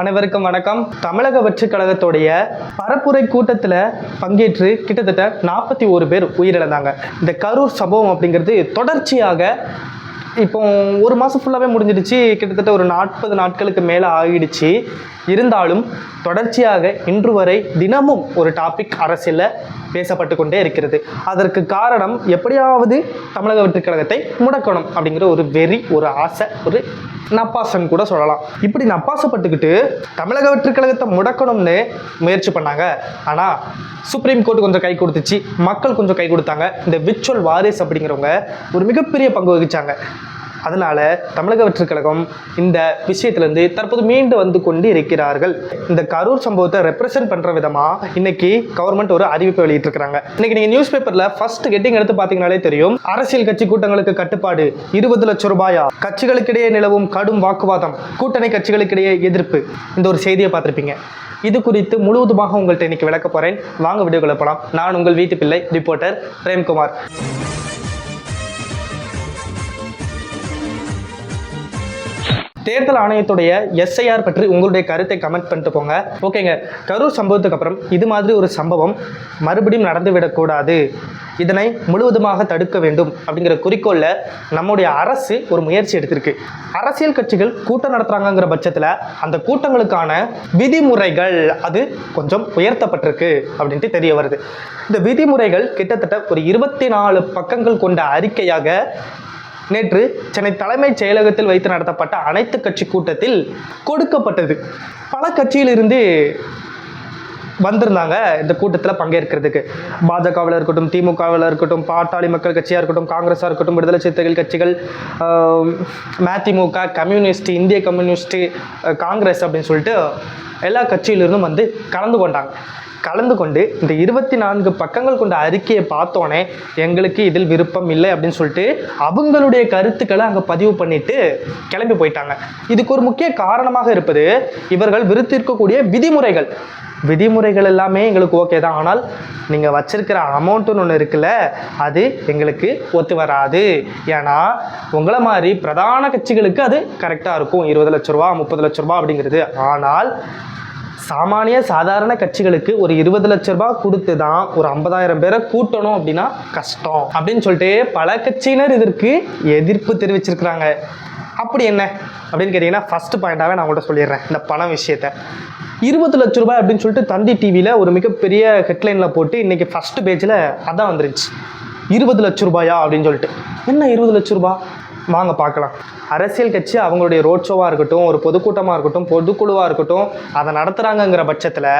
அனைவருக்கும் வணக்கம். தமிழக வெற்றிக் கழகத்துடைய பரப்புரை கூட்டத்தில் பங்கேற்று கிட்டத்தட்ட நாற்பத்தி ஒரு பேர் உயிரிழந்தாங்க. இந்த கரூர் சம்பவம் அப்படிங்கிறது தொடர்ச்சியாக இப்போ ஒரு மாதம் ஃபுல்லாகவே முடிஞ்சிடுச்சு. கிட்டத்தட்ட ஒரு நாற்பது நாட்களுக்கு மேலே ஆகிடுச்சு இருந்தாலும் தொடர்ச்சியாக இன்று வரை தினமும் ஒரு டாபிக் அரசியலில் பேசப்பட்டு கொண்டே இருக்கிறது. அதற்கு காரணம் எப்படியாவது தமிழக வெற்றிக் கழகத்தை முடக்கணும் அப்படிங்கிற ஒரு வெறி ஒரு ஆசை ஒரு நப்பாசன் கூட சொல்லலாம். இப்படி நப்பாசப்பட்டுக்கிட்டு தமிழக வெற்றிக் கழகத்தை முடக்கணும்னு முயற்சி பண்ணாங்க. ஆனால் சுப்ரீம் கோர்ட் கொஞ்சம் கை கொடுத்துச்சு மக்கள் கொஞ்சம் கை கொடுத்தாங்க. இந்த விச்சுவல் வாரிஸ் அப்படிங்கிறவங்க ஒரு மிகப்பெரிய பங்கு வகிச்சாங்க. அதனால தமிழக வெற்றி கழகம் இந்த விஷயத்திலிருந்து தற்போது மீண்டு வந்து கொண்டு இருக்கிறார்கள் இந்த கரூர் சம்பவத்தை ரெப்ரசென்ட் பண்ற விதமா இன்னைக்கு கவர்மெண்ட் ஒரு அறிவிப்பு வெளியிட்டிருக்காங்க இன்னைக்கு நீங்கள் நியூஸ் பேப்பர்ல ஃபர்ஸ்ட் கெட்டிங் எடுத்து பாத்தீங்கனாலே தெரியும். அரசியல் கட்சி கூட்டங்களுக்கு கட்டுப்பாடு இருபது லட்சம் ரூபாயா? கட்சிகளுக்கிடையே நிலவும் கடும் வாக்குவாதம் கூட்டணி கட்சிகளுக்கிடையே எதிர்ப்பு. இந்த ஒரு செய்தியை பார்த்திருப்பீங்க. இது குறித்து முழுவதுமாக உங்கள்கிட்ட இன்னைக்கு விளக்க போறேன். வாங்க வீடியோ போலாம். நான் உங்கள் வீட்டு பிள்ளை ரிப்போர்ட்டர் பிரேம்குமார். தேர்தல் ஆணையத்துடைய எஸ்ஐஆர் பற்றி உங்களுடைய கருத்தை கமெண்ட் பண்ணிட்டு போங்க. ஓகேங்க கரூர் சம்பவத்துக்கு அப்புறம் இது மாதிரி ஒரு சம்பவம் மறுபடியும் நடந்துவிடக்கூடாது. இதனை முழுவதுமாக தடுக்க வேண்டும் அப்படிங்கிற குறிக்கோளில் நம்முடைய அரசு ஒரு முயற்சி எடுத்திருக்கு. அரசியல் கட்சிகள் கூட்டம் நடத்துகிறாங்கங்கிற பட்சத்தில் அந்த கூட்டங்களுக்கான விதிமுறைகள் அது கொஞ்சம் உயர்த்தப்பட்டிருக்கு அப்படின்ட்டு தெரிய வருது. இந்த விதிமுறைகள் கிட்டத்தட்ட ஒரு இருபத்தி நாலு பக்கங்கள் கொண்ட அறிக்கையாக நேற்று சென்னை தலைமைச் செயலகத்தில் வைத்து நடத்தப்பட்ட அனைத்து கட்சி கூட்டத்தில் கொடுக்கப்பட்டது. பல கட்சியிலிருந்து வந்திருந்தாங்க இந்த கூட்டத்தில் பங்கேற்கிறதுக்கு. பாஜகவில் இருக்கட்டும் திமுகவில் இருக்கட்டும் பாட்டாளி மக்கள் கட்சியாக இருக்கட்டும் காங்கிரஸாக இருக்கட்டும் விடுதலை சிறுத்தைகள் கட்சிகள் மதிமுக கம்யூனிஸ்ட் இந்திய கம்யூனிஸ்ட் காங்கிரஸ் அப்படின்னு சொல்லிட்டு எல்லா கட்சியிலிருந்தும் வந்து கலந்து கொண்டாங்க. கலந்து கொண்டு இந்த இருபத்தி நான்கு பக்கங்கள் கொண்ட அறிக்கையை பார்த்தோன்னே எங்களுக்கு இதில் விருப்பம் இல்லை அப்படின்னு சொல்லிட்டு அவங்களுடைய கருத்துக்களை அங்கே பதிவு பண்ணிட்டு கிளம்பி போயிட்டாங்க. இதுக்கு ஒரு முக்கிய காரணமாக இருப்பது இவர்கள் விருத்திருக்கக்கூடிய விதிமுறைகள். விதிமுறைகள் எல்லாமே எங்களுக்கு ஓகே தான். ஆனால் நீங்கள் வச்சிருக்கிற அமௌண்ட்டுன்னு ஒன்று இருக்குல்ல அது எங்களுக்கு ஒத்து வராது. ஏன்னா உங்களை மாதிரி பிரதான கட்சிகளுக்கு அது கரெக்டாக இருக்கும். இருபது லட்ச ரூபா முப்பது லட்ச ரூபா அப்படிங்கிறது. ஆனால் சாமானிய சாதாரண கட்சிகளுக்கு ஒரு இருபது லட்ச ரூபாய் கொடுத்து தான் ஒரு ஐம்பதாயிரம் பேரை கூட்டணும் அப்படின்னா கஷ்டம். அப்படின்னு சொல்லிட்டு பல கட்சியினர் இதற்கு எதிர்ப்பு தெரிவிச்சிருக்கிறாங்க. அப்படி என்ன? அப்படின்னு கேட்டிங்கன்னா ஃபஸ்ட் பாயிண்டாகவே நான் உங்கள்கிட்ட சொல்லிடுறேன் இந்த பணம் விஷயத்த. இருபது லட்ச ரூபாய் அப்படின்னு சொல்லிட்டு தந்தி டிவியில் ஒரு மிகப்பெரிய ஹெட்லைனில் போட்டு இன்றைக்கி ஃபஸ்ட்டு பேஜில் அதான் வந்துருச்சு. இருபது லட்ச ரூபாயா அப்படின்னு சொல்லிட்டு. என்ன இருபது லட்ச ரூபாய் வாங்க பார்க்கலாம். அரசியல் கட்சி அவங்களுடைய ரோட் ஷோவாக இருக்கட்டும் ஒரு பொதுக்கூட்டமாக இருக்கட்டும் பொதுக்குழுவாக இருக்கட்டும் அதை நடத்துகிறாங்கங்கிற பட்சத்தில்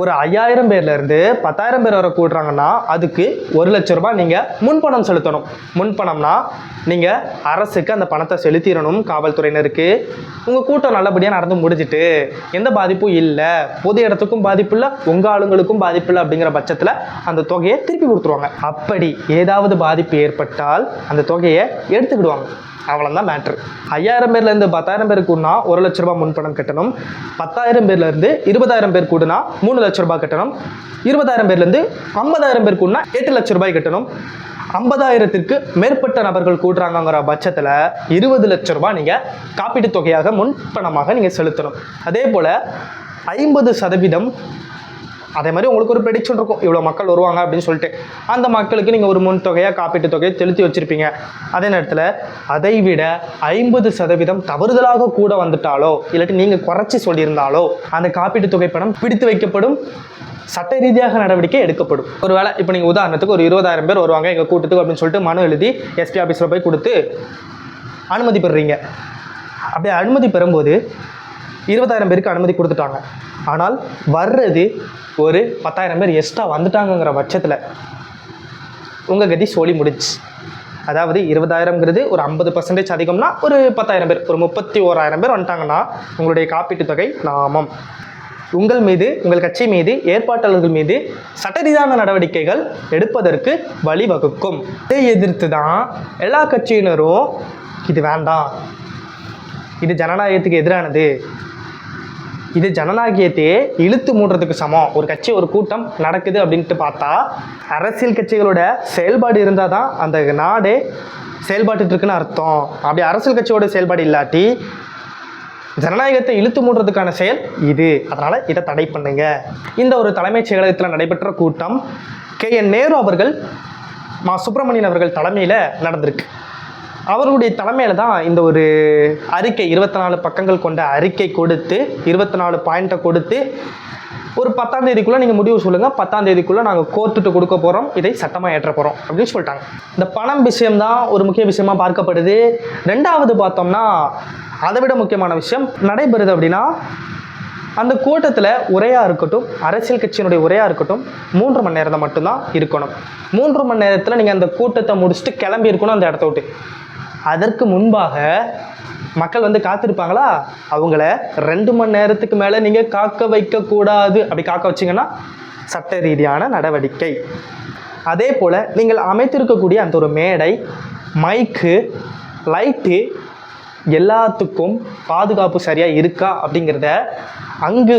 ஒரு ஐயாயிரம் பேர்லேருந்து பத்தாயிரம் பேர் வரை கூடுறாங்கன்னா அதுக்கு ஒரு லட்ச ரூபாய் நீங்கள் முன்பணம் செலுத்தணும். முன்பணம்னா நீங்கள் அரசுக்கு அந்த பணத்தை செலுத்திடணும் காவல்துறையினருக்கு. உங்கள் கூட்டம் நல்லபடியாக நடந்து முடிஞ்சிட்டு எந்த பாதிப்பும் இல்லை பொது இடத்துக்கும் பாதிப்பு இல்லை உங்கள் ஆளுங்களுக்கும் பாதிப்பு இல்லை அப்படிங்கிற பட்சத்தில் அந்த தொகையை திருப்பி கொடுத்துருவாங்க. அப்படி ஏதாவது பாதிப்பு ஏற்பட்டால் அந்த தொகையை எடுத்துக்கிடுவாங்க. அவ்வளோதான் மேட்ரு ஐயாயிரம் பேர்லேருந்து பத்தாயிரம் பேர் கூடனா ஒரு லட்ச ரூபா முன்பணம் கட்டணும். பத்தாயிரம் பேர்லேருந்து இருபதாயிரம் பேர் கூடனா மூணு லட்ச ரூபாய் கட்டணும். இருபதாயிரம் பேர்லேருந்து ஐம்பதாயிரம் பேர் கூடனா எட்டு லட்ச ரூபாய் கட்டணும். ஐம்பதாயிரத்திற்கு மேற்பட்ட நபர்கள் கூடுறாங்கங்கிற பட்சத்தில் இருபது லட்ச ரூபாய் நீங்கள் காப்பீட்டுத் தொகையாக முன்பணமாக நீங்கள் செலுத்தணும். அதே போல் ஐம்பது சதவீதம் அதே மாதிரி உங்களுக்கு ஒரு ப்ரெடிக்ஷன் இருக்கும். இவ்வளோ மக்கள் வருவாங்க அப்படின்னு சொல்லிட்டு. அந்த மக்களுக்கு நீங்கள் ஒரு முன் தொகையாக காப்பீட்டு தொகையை செலுத்தி வச்சுருப்பீங்க. அதே நேரத்தில் அதை விட ஐம்பது சதவீதம் தவறுதலாக கூட வந்துட்டாலோ இல்லாட்டி நீங்கள் குறைச்சி சொல்லியிருந்தாலோ அந்த காப்பீட்டு தொகை பணம் பிடித்து வைக்கப்படும். சட்ட ரீதியாக நடவடிக்கை எடுக்கப்படும். ஒரு வேளை இப்போ நீங்கள் உதாரணத்துக்கு ஒரு இருபதாயிரம் பேர் வருவாங்க எங்கள் கூட்டத்துக்கு அப்படின்னு சொல்லிட்டு மனு எழுதி எஸ்பி ஆஃபீஸில் போய் கொடுத்து அனுமதி பெறுறீங்க. அப்படி அனுமதி பெறும்போது இருபதாயிரம் பேருக்கு அனுமதி கொடுத்துட்டாங்க. ஆனால் வர்றது ஒரு பத்தாயிரம் பேர் எக்ஸ்ட்ரா வந்துட்டாங்கங்கிற பட்சத்தில் உங்கள் கதி சோழி முடிச்சு அதாவது இருபதாயிரங்கிறது ஒரு ஐம்பது பர்சன்டேஜ் அதிகம்னா ஒரு பத்தாயிரம் பேர் ஒரு முப்பத்தி ஓராயிரம் பேர் வந்துட்டாங்கன்னா உங்களுடைய காப்பீட்டுத் தொகை நாமம். உங்கள் மீது உங்கள் கட்சி மீது ஏற்பாட்டாளர்கள் மீது சட்டரீதியான நடவடிக்கைகள் எடுப்பதற்கு வழிவகுக்கும். இதை எதிர்த்து தான் எல்லா கட்சியினரும் இது வேண்டாம். இது ஜனநாயகத்துக்கு எதிரானது. இது ஜனநாயகத்தையே இழுத்து மூடுறதுக்கு சமம். ஒரு கட்சி ஒரு கூட்டம் நடக்குது அப்படின்ட்டு பார்த்தா அரசியல் கட்சிகளோட செயல்பாடு இருந்தால் தான் அந்த நாடே செயல்பாட்டு இருக்குன்னு அர்த்தம். அப்படி அரசியல் கட்சியோட செயல்பாடு இல்லாட்டி ஜனநாயகத்தை இழுத்து மூடுறதுக்கான செயல் இது. அதனால் இதை தடை பண்ணுங்க. இந்த ஒரு தலைமைச் செயலகத்தில் நடைபெற்ற கூட்டம் கே. என். நேரு அவர்கள் மா. சுப்பிரமணியன் அவர்கள் தலைமையில் நடந்திருக்கு. அவர்களுடைய தலைமையில் தான் இந்த ஒரு அறிக்கை இருபத்தி நாலு பக்கங்கள் கொண்ட அறிக்கை கொடுத்து இருபத்தி நாலு பாயிண்ட்டை கொடுத்து ஒரு பத்தாம் தேதிக்குள்ளே நீங்கள் முடிவு சொல்லுங்கள் பத்தாம் தேதிக்குள்ளே நாங்கள் கோர்ட்டுட்டு கொடுக்க போகிறோம் இதை சட்டமாக ஏற்ற போகிறோம் அப்படின்னு சொல்லிட்டாங்க. இந்த பணம் விஷயம்தான் ஒரு முக்கிய விஷயமா பார்க்கப்படுது. ரெண்டாவது பார்த்தோம்னா அதை விட முக்கியமான விஷயம் நடைபெறுது அப்படின்னா அந்த கூட்டத்தில் உரையாக இருக்கட்டும் அரசியல் கட்சியினுடைய உரையாக இருக்கட்டும் மூன்று மணி நேரம் மட்டும்தான் இருக்கணும். மூன்று மணி நேரத்தில் நீங்கள் அந்த கூட்டத்தை முடிச்சுட்டு கிளம்பி இருக்கணும் அந்த இடத்த விட்டு. அதற்கு முன்பாக மக்கள் வந்து காத்திருப்பாங்களா? அவங்கள ரெண்டு மணி நேரத்துக்கு மேலே நீங்கள் காக்க வைக்கக்கூடாது அப்படி காக்க வச்சிங்கன்னா சட்ட ரீதியான நடவடிக்கை. அதே போல் நீங்கள் அமைத்திருக்கக்கூடிய அந்த ஒரு மேடை மைக்கு லைட்டு எல்லாத்துக்கும் பாதுகாப்பு சரியாக இருக்கா அப்படிங்கிறத அங்கு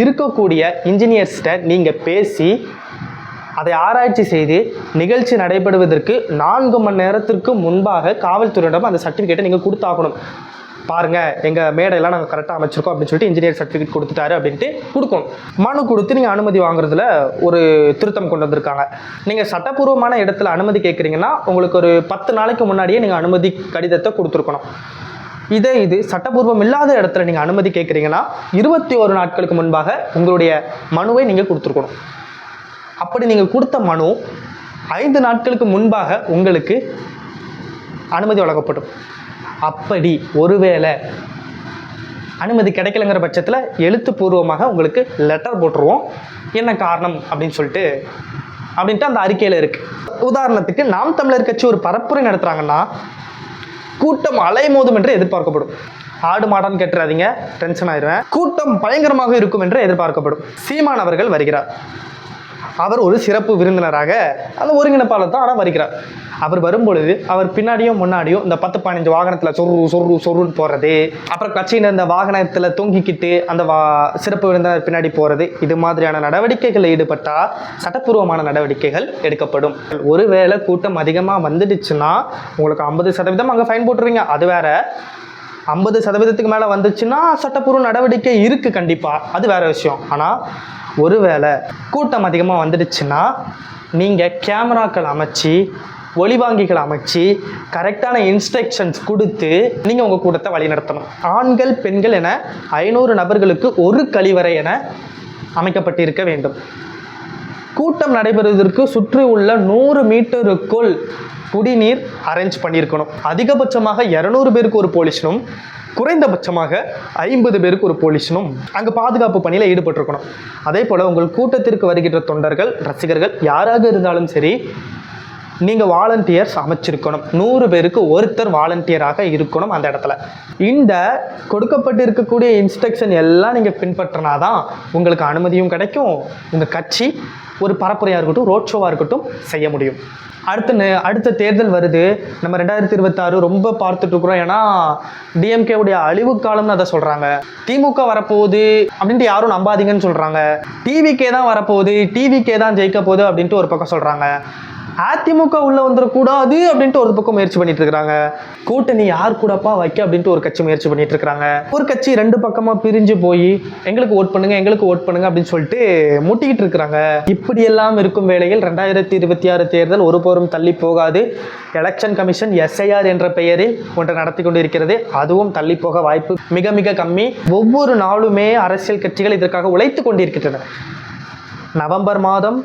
இருக்கக்கூடிய இன்ஜினியர்ஸ்கிட்ட நீங்கள் பேசி அதை ஆராய்ச்சி செய்து நிகழ்ச்சி நடைபெறுவதற்கு நான்கு மணி நேரத்திற்கு முன்பாக காவல்துறையிடம் அந்த சர்டிஃபிகேட்டை நீங்கள் கொடுத்தாகணும். பாருங்க எங்கள் மேடையெல்லாம் நாங்கள் கரெக்டாக அமைச்சிருக்கோம் அப்படின்னு சொல்லிட்டு இன்ஜினியர் சர்டிஃபிகேட் கொடுத்துட்டாரு அப்படின்ட்டு கொடுக்கணும். மனு கொடுத்து நீங்கள் அனுமதி வாங்குறதுல ஒரு திருத்தம் கொண்டு வந்திருக்காங்க. நீங்கள் சட்டப்பூர்வமான இடத்துல அனுமதி கேட்குறீங்கன்னா உங்களுக்கு ஒரு பத்து நாளைக்கு முன்னாடியே நீங்கள் அனுமதி கடிதத்தை கொடுத்துருக்கணும். இதே இது சட்டப்பூர்வம் இல்லாத இடத்துல நீங்கள் அனுமதி கேட்குறீங்கன்னா இருபத்தி ஒரு நாட்களுக்கு முன்பாக உங்களுடைய மனுவை நீங்கள் கொடுத்துருக்கணும். அப்படி நீங்கள் கொடுத்த மனு ஐந்து நாட்களுக்கு முன்பாக உங்களுக்கு அனுமதி வழங்கப்படும். அப்படி ஒருவேளை அனுமதி கிடைக்கலங்கிற பட்சத்தில் எழுத்துப்பூர்வமாக உங்களுக்கு லெட்டர் போட்டுருவோம். என்ன காரணம் அப்படின்னு சொல்லிட்டு அப்படின்ட்டு அந்த அறிக்கையில் இருக்குது உதாரணத்துக்கு நாம் தமிழர் கட்சி ஒரு பரப்புரை நடத்துகிறாங்கன்னா கூட்டம் அலைமோதும் என்று எதிர்பார்க்கப்படும். ஆடு மாடான்னு கேட்டுறாதீங்க டென்ஷன் ஆயிடுவேன். கூட்டம் பயங்கரமாக இருக்கும் என்று எதிர்பார்க்கப்படும். சீமான் அவர்கள் வருகிறார். அவர் ஒரு சிறப்பு விருந்தினராக அந்த ஒருங்கிணைப்பாளர் தான் ஆனால் வருகிறார். அவர் வரும்பொழுது அவர் பின்னாடியும் முன்னாடியும் இந்த பத்து பதினஞ்சு வாகனத்தில் சொரு சொரு சொருன்னு போகிறது அப்புறம் கட்சியின் இந்த வாகனத்தில் தொங்கிக்கிட்டு அந்த வா சிறப்பு விருந்தினர் பின்னாடி போகிறது இது மாதிரியான நடவடிக்கைகளில் ஈடுபட்டால் சட்டப்பூர்வமான நடவடிக்கைகள் எடுக்கப்படும். ஒருவேளை கூட்டம் அதிகமாக வந்துடுச்சுன்னா உங்களுக்கு ஐம்பது சதவீதம் அங்கே ஃபைன் போட்டுருவீங்க. அது வேற. ஐம்பது சதவீதத்துக்கு மேலே வந்துச்சுன்னா சட்டப்பூர்வ நடவடிக்கை இருக்குது கண்டிப்பாக அது வேற விஷயம். ஆனால் ஒருவேளை கூட்டம் அதிகமாக வந்துடுச்சுன்னா நீங்கள் கேமராக்கள் அமைச்சு ஒளிவாங்கிகள் அமைச்சு கரெக்டான இன்ஸ்ட்ரக்ஷன்ஸ் கொடுத்து நீங்கள் உங்கள் கூட்டத்தை வழிநடத்தணும். ஆண்கள் பெண்கள் என ஐநூறு நபர்களுக்கு ஒரு கழிவறை என அமைக்கப்பட்டிருக்க வேண்டும். கூட்டம் நடைபெறுவதற்கு சுற்றி உள்ள நூறு மீட்டருக்குள் குடிநீர் அரேஞ்ச் பண்ணியிருக்கணும். அதிகபட்சமாக இரநூறு பேருக்கு ஒரு போலீஸனும் குறைந்தபட்சமாக ஐம்பது பேருக்கு ஒரு போலீஸனும் அங்கே பாதுகாப்பு பணியில் ஈடுபட்டிருக்கணும். அதே போல் உங்கள் கூட்டத்திற்கு வருகின்ற தொண்டர்கள் ரசிகர்கள் யாராக இருந்தாலும் சரி நீங்கள் வாலண்டியர்ஸ் அமைச்சிருக்கணும். நூறு பேருக்கு ஒருத்தர் வாலண்டியராக இருக்கணும் அந்த இடத்துல. இந்த கொடுக்கப்பட்டு இருக்கக்கூடிய இன்ஸ்ட்ரக்ஷன் எல்லாம் நீங்கள் பின்பற்றினாதான் உங்களுக்கு அனுமதியும் கிடைக்கும். உங்கள் கட்சி ஒரு பரப்புரையாக இருக்கட்டும் ரோட் ஷோவாக இருக்கட்டும் செய்ய முடியும். அடுத்த நே- அடுத்த தேர்தல் வருது. நம்ம ரெண்டாயிரத்தி இருபத்தாறு ரொம்ப பார்த்துட்டு இருக்கிறோம். ஏன்னா டிஎம்கே உடைய அழிவு காலம்னு அதை சொல்கிறாங்க திமுக வரப்போகுது அப்படின்ட்டு யாரும் நம்பாதீங்கன்னு சொல்கிறாங்க டிவிக்கே தான் வரப்போகுது. டிவிக்கே தான் ஜெயிக்க போகுது அப்படின்ட்டு ஒரு பக்கம் சொல்கிறாங்க அதிமுக உள்ள வந்துடக்கூடாது அப்படின்ட்டு ஒரு பக்கம் முயற்சி பண்ணிட்டு இருக்கிறாங்க கூட்டணி யார் கூடப்பா வைக்க அப்படின்ட்டு ஒரு கட்சி முயற்சி பண்ணிட்டு இருக்கிறாங்க ஒரு கட்சி ரெண்டு பக்கமா பிரிஞ்சு போய் எங்களுக்கு ஓட் பண்ணுங்க எங்களுக்கு ஓட் பண்ணுங்க அப்படின்னு சொல்லிட்டு முட்டிக்கிட்டு இருக்கிறாங்க இப்படி எல்லாம் இருக்கும் வேளையில் ரெண்டாயிரத்தி இருபத்தி ஆறு தேர்தல் ஒருபோரும் தள்ளி போகாது. எலெக்ஷன் கமிஷன் எஸ்ஐஆர் என்ற பெயரில் ஒன்றை நடத்தி கொண்டு இருக்கிறது அதுவும் தள்ளி போக வாய்ப்பு மிக மிக கம்மி. ஒவ்வொரு நாளுமே அரசியல் கட்சிகள் இதற்காக உழைத்து கொண்டிருக்கின்றன. நவம்பர் மாதம்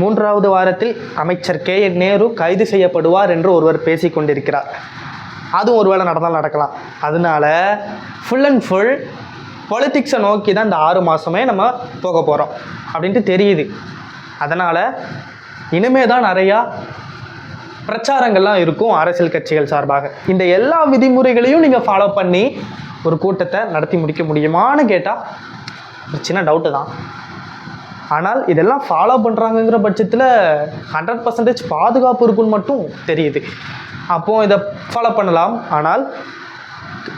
மூன்றாவது வாரத்தில் அமைச்சர் கே என் நேரு கைது செய்யப்படுவார் என்று ஒருவர் பேசி கொண்டிருக்கிறார் அதுவும் ஒருவேளை நடந்தால் நடக்கலாம். அதனால ஃபுல் அண்ட் ஃபுல் பொலிட்டிக்ஸை நோக்கி தான் இந்த ஆறு மாதமே நம்ம போக போகிறோம் அப்படின்ட்டு தெரியுது. அதனால் இனிமே தான் நிறையா பிரச்சாரங்கள்லாம் இருக்கும் அரசியல் கட்சிகள் சார்பாக. இந்த எல்லா விதிமுறைகளையும் நீங்கள் ஃபாலோ பண்ணி ஒரு கூட்டத்தை நடத்தி முடிக்க முடியுமான்னு கேட்டால் ஒரு சின்ன டவுட்டு தான். ஆனால் இதெல்லாம் ஃபாலோ பண்ணுறாங்கங்கிற பட்சத்தில் ஹண்ட்ரட் பர்சன்டேஜ் பாதுகாப்பு இருக்குன்னு மட்டும் தெரியுது. அப்போது இதை ஃபாலோ பண்ணலாம். ஆனால்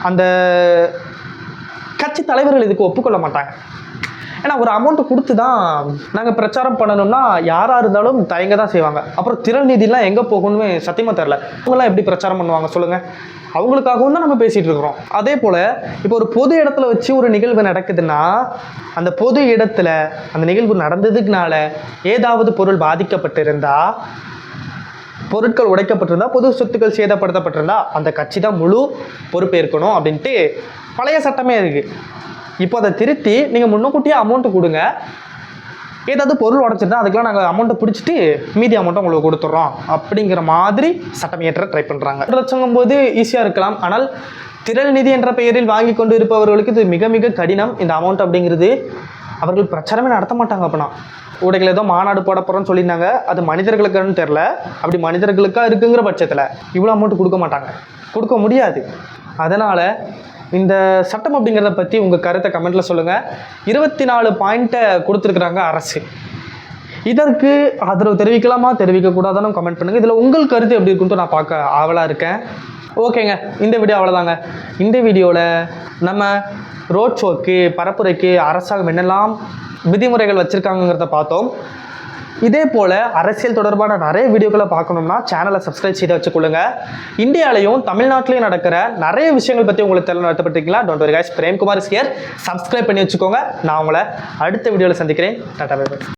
அந்த கட்சி தலைவர்கள் இதுக்கு ஒப்புக்கொள்ள மாட்டாங்க. ஏன்னா ஒரு அமௌண்ட் கொடுத்து தான் நாங்கள் பிரச்சாரம் பண்ணணும்னா யாராக இருந்தாலும் தயங்க தான் செய்வாங்க. அப்புறம் திரள் நிதிலாம் எங்கே போகணும்னு சத்தியமாக தெரில அவங்களாம் எப்படி பிரச்சாரம் பண்ணுவாங்க சொல்லுங்கள் அவங்களுக்காகவும் தான் நம்ம பேசிகிட்டு இருக்கிறோம். அதே போல் இப்போ ஒரு பொது இடத்துல வச்சு ஒரு நிகழ்வு நடக்குதுன்னா அந்த பொது இடத்துல அந்த நிகழ்வு நடந்ததுக்குனால ஏதாவது பொருள் பாதிக்கப்பட்டிருந்தா பொருட்கள் உடைக்கப்பட்டிருந்தா பொது சொத்துக்கள் சேதப்படுத்தப்பட்டிருந்தா அந்த கட்சி தான் முழு பொறுப்பேற்கணும் அப்படின்ட்டு பழைய சட்டமே இருக்குது இப்போ அதை திருத்தி நீங்கள் முன்னக்கூட்டியே அமௌண்ட்டு கொடுங்க. ஏதாவது பொருள் உடச்சிருந்தா அதுக்கெல்லாம் நாங்கள் அமௌண்ட்டை பிடிச்சிட்டு மீதி அமௌண்ட்டை உங்களுக்கு கொடுத்துட்றோம் அப்படிங்கிற மாதிரி சட்டம் ஏற்ற ட்ரை பண்ணுறாங்க லட்சங்கும் போது ஈஸியாக இருக்கலாம். ஆனால் திரள் நிதி என்ற பெயரில் வாங்கி கொண்டு இருப்பவர்களுக்கு இது மிக மிக கடினம். இந்த அமௌண்ட் அப்படிங்கிறது அவர்கள் பிரச்சாரமே நடத்த மாட்டாங்க அப்படின்னா ஊடகங்கள் ஏதோ மாநாடு போட போகிறோன்னு சொல்லியிருந்தாங்க. அது மனிதர்களுக்குன்னு தெரில அப்படி மனிதர்களுக்காக இருக்குங்கிற பட்சத்தில் இவ்வளோ அமௌண்ட் கொடுக்க மாட்டாங்க. கொடுக்க முடியாது. அதனால் இந்த சட்டம் அப்படிங்கிறத பற்றி உங்கள் கருத்தை கமெண்ட்டில் சொல்லுங்கள் இருபத்தி நாலு பாயிண்ட்டை கொடுத்துருக்குறாங்க அரசு. இதற்கு ஆதரவு தெரிவிக்கலாமா தெரிவிக்கக்கூடாதானு கமெண்ட் பண்ணுங்கள் இதில் உங்கள் கருத்து எப்படி இருக்குன்ட்டு நான் பார்க்க ஆவலாக இருக்கேன். ஓகேங்க இந்த வீடியோ அவ்வளோதாங்க இந்த வீடியோவில் நம்ம ரோட் ஷோக்கு பரப்புரைக்கு அரசாங்கம் என்னெல்லாம் விதிமுறைகள் வச்சுருக்காங்கிறத பார்த்தோம். இதே போல் அரசியல் தொடர்பான நிறைய வீடியோக்களை பார்க்கணும்னா சேனலை சப்ஸ்கிரைப் செய்து வச்சுக்கொள்ளுங்க. இந்தியாலையும் தமிழ்நாட்டிலையும் நடக்கிற நிறைய விஷயங்கள் பற்றி உங்களுக்கு தெரியல நடத்தப்பட்டிருக்கீங்களா? Don't worry guys Premkumar here subscribe பண்ணி வச்சுக்கோங்க. நான் உங்களை அடுத்த வீடியோவில் சந்திக்கிறேன். Tata bye